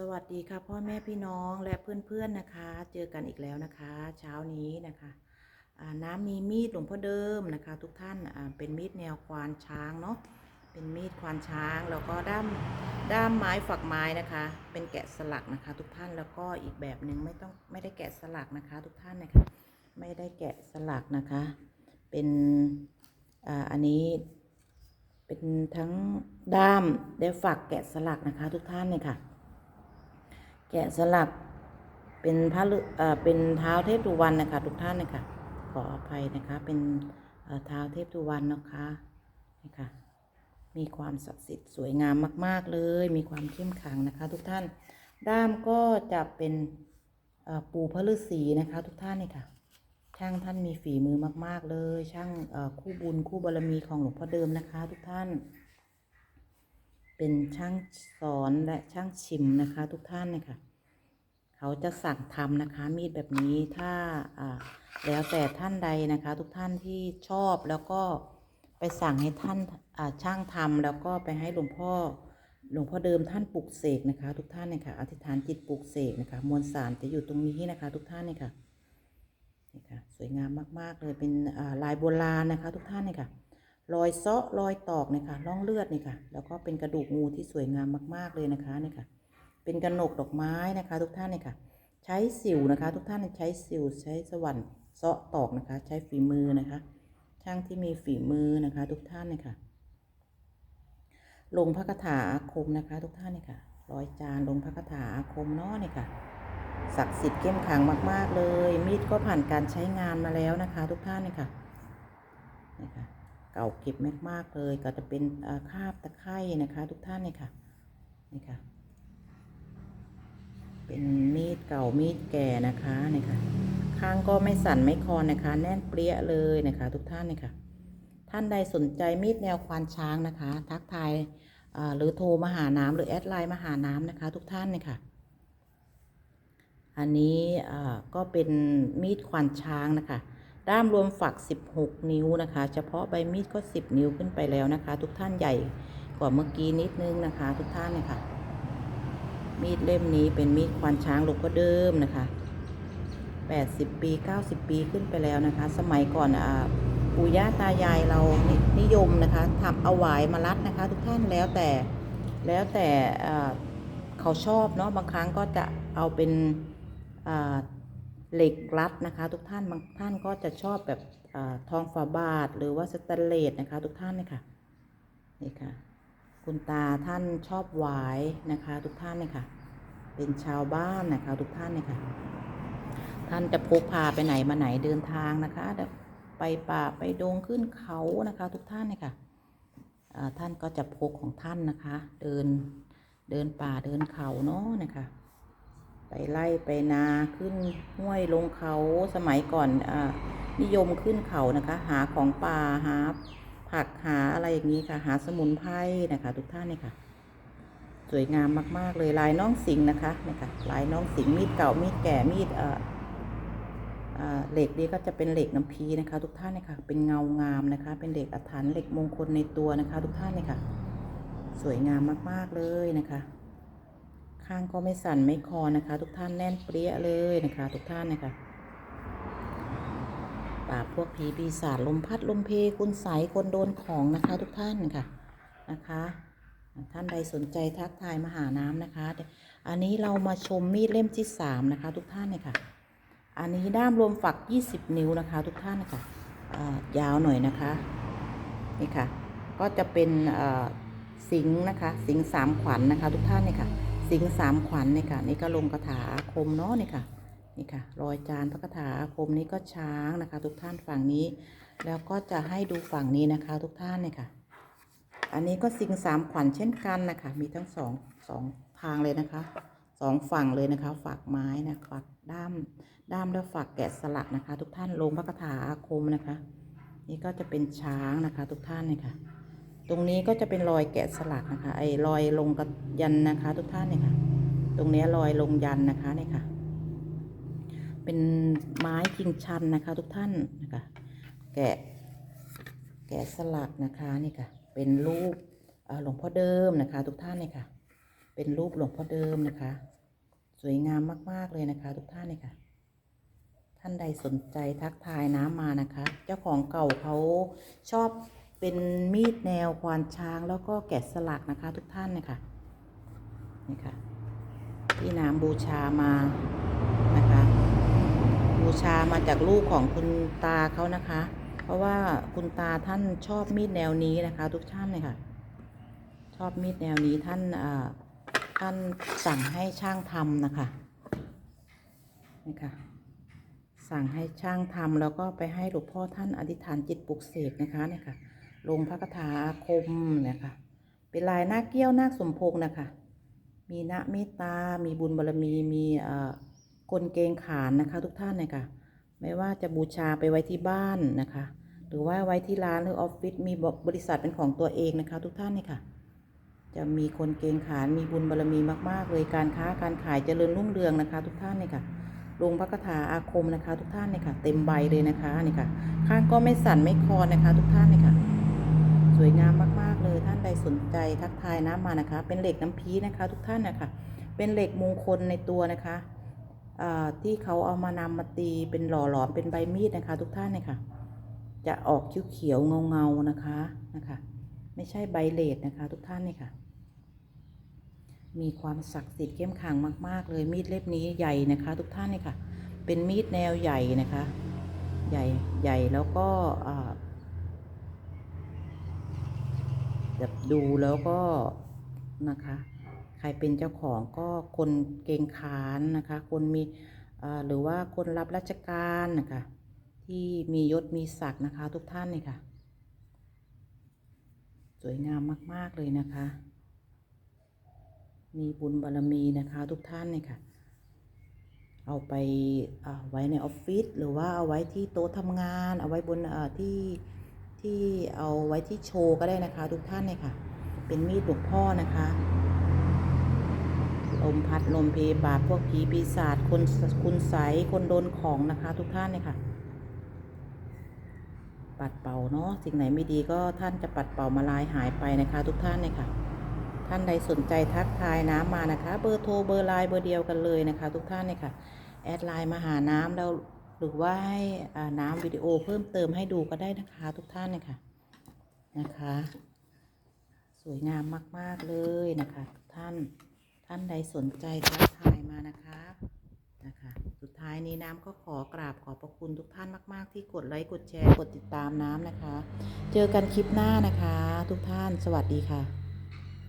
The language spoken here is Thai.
สวัสดีค่ะพ่อแม่พี่น้องและเพื่อนๆนะคะ เจอกันอีกแล้วนะคะ เช้านี้นะคะน้ำมีมีดหลวงพ่อเดิมนะคะ ทุกท่านเป็นมีดแนวควานช้างเนาะเป็นมีดควานช้างแล้วก็ด้ามด้ามไม้ฝักไม้นะคะ เป็นแกะสลักนะคะ ทุกท่านแล้วก็อีกแบบหนึ่งไม่ต้องไม่ได้แกะสลักนะคะ ทุกท่านนะคะไม่ได้แกะสลักนะคะ เป็นอันนี้เป็นทั้งด้ามและฝักแกะสลักนะคะ ทุกท่านเลยค่ะ แกะสลักเป็นพระเอ่อเป็นเท้าเทพตุวันนะคะทุกท่านนะคะขออภัยนะคะเป็นเท้าเทพตุวันนะคะนะคะมีความศักดิ์สิทธิ์สวยงามมาก ๆ เลย มีความเข้มขังนะคะ ทุกท่าน ด้ามก็จะเป็นอ่อปู่พระฤาษีนะคะ ทุกท่านนี่ค่ะ ช่างท่านมีฝีมือมาก ๆ เลย ช่างอ่อคู่บุญคู่บารมีของหลวงพ่อเดิมนะคะ ทุกท่าน เป็นช่างสอนและช่างชิมนะคะ ทุกท่านนะคะเขาจะสั่งทำนะคะ มีดแบบนี้ถ้าอ่าแล้วแต่ท่านใดนะคะ ทุกท่านที่ชอบแล้วก็ไปสั่งให้ท่านอ่าช่างทำแล้วก็ไปให้หลวงพ่อหลวงพ่อเดิมท่านปลุกเสกนะคะ ทุกท่านนะคะอธิษฐานจิตปลุกเสกนะคะ มวลสารจะอยู่ตรงนี้นะคะ ทุกท่านเนี่ยค่ะนี่ค่ะสวยงามมาก ๆ เลยเป็นอ่าลายโบราณนะคะ ทุกท่านเนี่ยค่ะ รอยเซาะรอยตอกเนี่ยค่ะร่องเลือดเนี่ยค่ะ แล้วก็เป็นกระดูกงูที่สวยงามมากๆเลยนะคะเนี่ยค่ะ เป็นกระหนกดอกไม้นะคะ ทุกท่านเนี่ยค่ะ ใช้สิวนะคะ ทุกท่านใช้สิวใช้สวรรค์เซาะตอกนะคะ ใช้ฝีมือนะคะ ช่างที่มีฝีมือนะคะ ทุกท่านเนี่ยค่ะ ลงพระคาถาอาคมนะคะ ทุกท่านเนี่ยค่ะร้อยจานลงพระคาถาอาคมเนาะเนี่ยค่ะศักดิ์สิทธิ์เข้มขังมาก ๆ เลย มีดก็ผ่านการใช้งานมาแล้วนะคะ ทุกท่านเนี่ยค่ะนี่ค่ะ เก่าเก็บมากๆเลย ก็จะเป็นคราบตะไคร่นะคะ ทุกท่านเนี่ยค่ะนี่ค่ะ เป็นมีดเก่ามีดแก่นะคะนี่ค่ะข้างก็ไม่สั่นไม่คลอนนะคะ แน่นเปรี้ยเลยนะคะ ทุกท่านเนี่ยค่ะ ท่านใดสนใจมีดแนวควานช้างนะคะ ทักทายหรือโทรมาหาน้ำหรือแอดไลน์มาหาน้ำนะคะ ทุกท่านเนี่ยค่ะอันนี้ก็เป็นมีดควานช้างนะคะ ด้ามรวมฝัก 16 นิ้วนะคะ เฉพาะใบมีดก็ 10 นิ้วขึ้นไปแล้วนะคะ ทุกท่านใหญ่กว่าเมื่อกี้นิดนึงนะคะ ทุกท่านเนี่ยค่ะ มีดเล่มนี้เป็นมีดควานช้างลวงพ่อเดิมนะคะ 80 ปี 90 ปีขึ้นไปแล้วนะคะ สมัยก่อนอ่าปู่ย่าตายายเรานิยมนะคะทำเอาหวายมารัดนะคะ ทุกท่านแล้วแต่แล้วแต่เขาชอบเนาะบางครั้งก็จะเอาเป็นอ่า เหล็กรัดนะคะ ทุกท่านบางท่านก็จะชอบแบบอทองฝาบาทหรือว่าสแตนเลสนะคะ ทุกท่านเนี่ยค่ะนี่ค่ะ คุณตาท่านชอบหวายนะคะ ทุกท่านเนี่ยค่ะ เป็นชาวบ้านนะคะ ทุกท่านเนี่ยค่ะ ท่านจะพกพาไปไหนมาไหนเดินทางนะคะไปป่าไปดงขึ้นเขานะคะ ทุกท่านเนี่ยค่ะท่านก็จะพกของท่านนะคะ เดินเดินป่าเดินเขาเนาะนะคะ ไปไล่ไปนาขึ้นห้วยลงเขาสมัยก่อนอนิยมขึ้นเขานะคะ หาของป่าหาผักหาอะไรอย่างนี้ค่ะ หาสมุนไพรนะคะ ทุกท่านเนี่ยค่ะ สวยงามมาก ๆ เลยลายน้องสิงนะคะเนี่ยค่ะลายน้องสิงมีดเก่ามีดแก่มีดเอ่อเหล็กนี้ก็จะเป็นเหล็กน้ำพีนะคะ ทุกท่านเนี่ยค่ะ เป็นเงางามนะคะ เป็นเหล็กอัฐันเหล็กมงคลในตัวนะคะ ทุกท่านเนี่ยค่ะ สวยงามมาก ๆ เลยนะคะ ข้างก็ไม่สั่นไม่คอนะคะ ทุกท่านแน่นเปรี้ยเลยนะคะ ทุกท่านนะคะปราบพวกผีปีศาจลมพัดลมเพคุณใสยคนโดนของนะคะ ทุกท่านค่ะนะคะ ท่านใดสนใจทักทายมาหาน้ำนะคะ อันนี้เรามาชมมีดเล่มที่สามนะคะ ทุกท่านเนี่ยค่ะ อันนี้ด้ามรวมฝัก20นิ้วนะคะ ทุกท่านนะคะอ่ายาวหน่อยนะคะนี่ค่ะ ก็จะเป็นสิงห์นะคะ สิงห์สามขวัญนะคะ ทุกท่านเนี่ยค่ะ สิงสามขวัญนี่ค่ะ นี่ก็ลงคาถาคมเนาะนี่ค่ะ นี่ค่ะ รอยจานพระคาถาคมนี้ก็ช้างนะคะ ทุกท่านฝั่งนี้ แล้วก็จะให้ดูฝั่งนี้นะคะ ทุกท่านเนี่ยค่ะ อันนี้ก็สิงสามขวัญเช่นกันนะคะ มีทั้งสองสองทางเลยนะคะสองฝั่งเลยนะคะฝักไม้นะฝักด้ามด้ามและฝักแกะสลักนะคะ ทุกท่านลงพระคาถาอาคมนะคะ นี่ก็จะเป็นช้างนะคะ ทุกท่านเนี่ยค่ะ ตรงนี้ก็จะเป็นรอยแกะสลักนะคะ ไอ้รอยลงกระยันนะคะ ทุกท่านเนี่ยค่ะ ตรงนี้รอยลงยันนะคะเนี่ยค่ะ เป็นไม้กิงชันนะคะ ทุกท่านนะคะ แกะ แกะสลักนะคะนี่ค่ะ เป็นรูปเออหลวงพ่อเดิมนะคะ ทุกท่านเนี่ยค่ะ เป็นรูปหลวงพ่อเดิมนะคะ สวยงามมาก ๆ เลยนะคะ ทุกท่านเลยค่ะ ท่านใดสนใจทักทายน้ำมานะคะ เจ้าของเก่าเขาชอบ เป็นมีดแนวควานช้างแล้วก็แกะสลักนะคะทุกท่านเนี่ยค่ะนี่ค่ะที่น้ำบูชามานะคะ บูชามาจากลูกของคุณตาเขานะคะ เพราะว่าคุณตาท่านชอบมีดแนวนี้นะคะ ทุกท่านเลยค่ะ ชอบมีดแนวนี้ท่านอ่าท่านสั่งให้ช่างทำนะคะนี่ค่ะสั่งให้ช่างทำแล้วก็ไปให้หลวงพ่อท่านอธิษฐานจิตปลุกเสกนะคะเนี่ยค่ะ ลงพระคาถาอาคมเนี่ยค่ะเป็นลายนาคเกี้ยวนาคสมพงษ์นะคะ มีนะเมตตา มีบุญบารมี มีเอ่อกลเกงขานนะคะ ทุกท่านเนี่ยค่ะไม่ว่าจะบูชาไปไว้ที่บ้านนะคะ หรือว่าไว้ที่ร้านหรือออฟฟิศมีบริษัทเป็นของตัวเองนะคะ ทุกท่านเนี่ยค่ะ จะมีคนเกงขานมีบุญบารมีมาก ๆ เลยการค้าการขายเจริญรุ่งเรืองนะคะ ทุกท่านเนี่ยค่ะลงพระคาถาอาคมนะคะ ทุกท่านเนี่ยค่ะ เต็มใบเลยนะคะนี่ค่ะ ข้างก็ไม่สั่นไม่คลอนนะคะ ทุกท่านเนี่ยค่ะ สวยงามมาก ๆ เลยท่านใดสนใจทักทายน้ำมานะคะ เป็นเหล็กน้ำพีนะคะ ทุกท่านนะคะเป็นเหล็กมงคลในตัวนะคะที่เขาเอามานำมาตีเป็นหล่อหลอมเป็นใบมีดนะคะ ทุกท่านนี่ค่ะจะออกเขียวๆเงานะคะนะคะ ไม่ใช่ใบเลดนะคะ ทุกท่านนี่ค่ะ มีความศักดิ์สิทธิ์เข้มขังมาก ๆ เลยมีดเล่มนี้ใหญ่นะคะ ทุกท่านนี่ค่ะ เป็นมีดแนวใหญ่นะคะ ใหญ่ใหญ่แล้วก็อ่า แบบดูแล้วก็นะคะ ใครเป็นเจ้าของก็คนเกรงขานนะคะ คนมีหรือว่าคนรับราชการนะคะที่มียศมีศักดิ์นะคะ ทุกท่านเนี่ยค่ะ สวยงามมาก ๆ เลยนะคะ มีบุญบารมีนะคะทุกท่านเนี่ยค่ะ เอาไปเอาไว้ในออฟฟิศหรือว่าเอาไว้ที่โต๊ะทำงาน เอาไว้บนที่ ที่เอาไว้ที่โชว์ก็ได้นะคะ ทุกท่านเนี่ยค่ะ เป็นมีดหลวงพ่อนะคะลมพัดลมเพบาพวกผีปีศาจคนคุณใสคนโดนของนะคะ ทุกท่านเนี่ยค่ะ ปัดเป่าเนาะสิ่งไหนไม่ดีก็ท่านจะปัดเป่ามาลายหายไปนะคะ ทุกท่านเนี่ยค่ะ ท่านใดสนใจทักทายน้ำมานะคะ เบอร์โทรเบอร์ไลน์เบอร์เดียวกันเลยนะคะ ทุกท่านเนี่ยค่ะแอดไลน์มาหาน้ำแล้ว หรือว่าให้น้ำวิดีโอเพิ่มเติมให้ดูก็ได้นะคะทุกท่านเนี่ยค่ะนะคะ สวยงามมาก ๆ เลยนะคะทุกท่านท่านใดสนใจทักทายมานะคะนะคะ สุดท้ายนี้น้ำก็ขอกราบขอบพระคุณทุกท่านมาก ๆ ที่กดไลค์กดแชร์กดติดตามน้ำนะคะ เจอกันคลิปหน้านะคะ ทุกท่านสวัสดีค่ะ